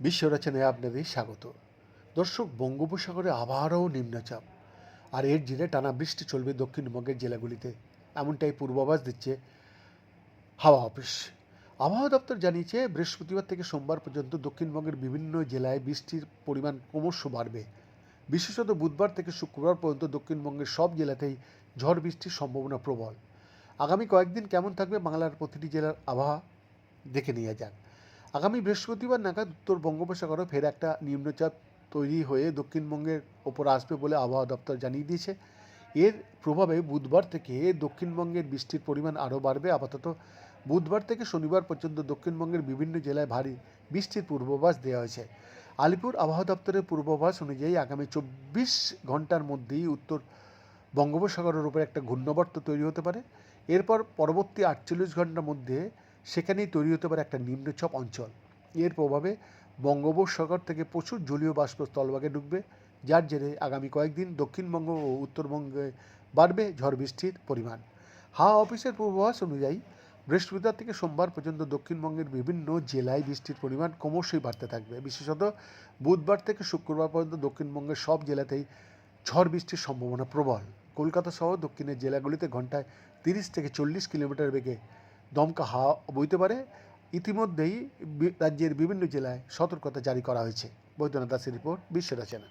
বিশ্ব রচনায় আপনাদের স্বাগত। দর্শক, বঙ্গোপসাগরে আবারও নিম্নচাপ। আর এর জেরে টানা বৃষ্টি চলবে দক্ষিণবঙ্গের জেলাগুলিতে। এমনটাই পূর্বাভাস দিচ্ছে হাওয়া অফিস। আবহাওয়া দপ্তর জানিয়েছে, বৃহস্পতিবার থেকে সোমবার পর্যন্ত দক্ষিণবঙ্গের বিভিন্ন জেলায় বৃষ্টির পরিমাণ ক্রমশ বাড়বে। বিশেষত বুধবার থেকে শুক্রবার পর্যন্ত দক্ষিণবঙ্গের সব জেলাতেই ঝড় বৃষ্টির সম্ভাবনা প্রবল। আগামী কয়েকদিন কেমন থাকবে বাংলার প্রতিটি জেলার আবহাওয়া, দেখে নেওয়া যাক। আগামী বৃহস্পতিবার নাগাদ উত্তর বঙ্গোপসাগরে ফের একটা নিম্নচাপ তৈরি হয়ে দক্ষিণবঙ্গের ওপর আসবে বলে আবহাওয়া দপ্তর জানিয়ে দিয়েছে। এর প্রভাবে বুধবার থেকে দক্ষিণবঙ্গের বৃষ্টির পরিমাণ আরও বাড়বে। আপাতত বুধবার থেকে শনিবার পর্যন্ত দক্ষিণবঙ্গের বিভিন্ন জেলায় ভারী বৃষ্টির পূর্বাভাস দেওয়া হয়েছে। আলিপুর আবহাওয়া দপ্তরের পূর্বাভাস অনুযায়ী আগামী চব্বিশ ঘণ্টার মধ্যেই উত্তর বঙ্গোপসাগরের উপর একটা ঘূর্ণবর্ত তৈরি হতে পারে। এরপর পরবর্তী আটচল্লিশ ঘণ্টার মধ্যে সেখানেই তৈরি হতে পারে একটা নিম্নচাপ অঞ্চল। এর প্রভাবে বঙ্গোপসাগর থেকে প্রচুর জলীয় বাষ্প স্থলভাগে ঢুকবে যার জেরে আগামী কয়েকদিন দক্ষিণবঙ্গ ও উত্তরবঙ্গে বাড়বে ঝড় বৃষ্টির পরিমাণ। হাওয়া অফিসের পূর্বাভাস অনুযায়ী, বৃহস্পতিবার থেকে সোমবার পর্যন্ত দক্ষিণবঙ্গের বিভিন্ন জেলায় বৃষ্টির পরিমাণ ক্রমশই বাড়তে থাকবে। বিশেষত বুধবার থেকে শুক্রবার পর্যন্ত দক্ষিণবঙ্গের সব জেলাতেই ঝড় বৃষ্টির সম্ভাবনা প্রবল। কলকাতা সহ দক্ষিণের জেলাগুলিতে ঘন্টায় তিরিশ থেকে চল্লিশ কিলোমিটার বেগে দমকা হাওয়া বইতে পারে। ইতিমধ্যেই রাজ্যের বিভিন্ন জেলায় সতর্কতা জারি করা হয়েছে। বৈদ্যনাথ দাসের রিপোর্ট, বিশ্ব রচনা।